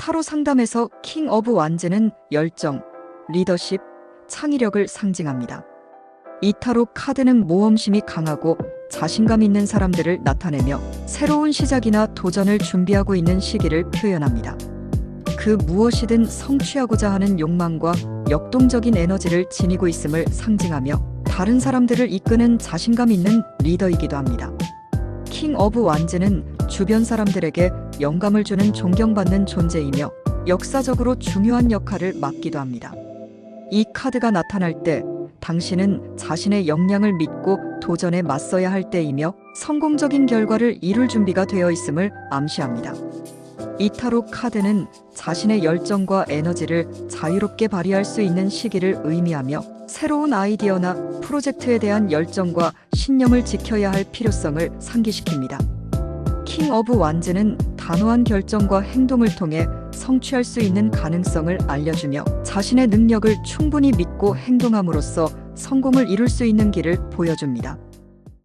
타로 상담에서 킹 오브 완즈는 열정, 리더십, 창의력을 상징합니다. 이 타로 카드는 모험심이 강하고 자신감 있는 사람들을 나타내며 새로운 시작이나 도전을 준비하고 있는 시기를 표현합니다. 그 무엇이든 성취하고자 하는 욕망과 역동적인 에너지를 지니고 있음을 상징하며 다른 사람들을 이끄는 자신감 있는 리더이기도 합니다. 킹 오브 완즈는 주변 사람들에게 영감을 주는 존경받는 존재이며 역사적으로 중요한 역할을 맡기도 합니다. 이 카드가 나타날 때 당신은 자신의 역량을 믿고 도전에 맞서야 할 때이며 성공적인 결과를 이룰 준비가 되어 있음을 암시합니다. 이 타로 카드는 자신의 열정과 에너지를 자유롭게 발휘할 수 있는 시기를 의미하며 새로운 아이디어나 프로젝트에 대한 열정과 신념을 지켜야 할 필요성을 상기시킵니다. 킹 오브 완즈는 단호한 결정과 행동을 통해 성취할 수 있는 가능성을 알려주며 자신의 능력을 충분히 믿고 행동함으로써 성공을 이룰 수 있는 길을 보여줍니다.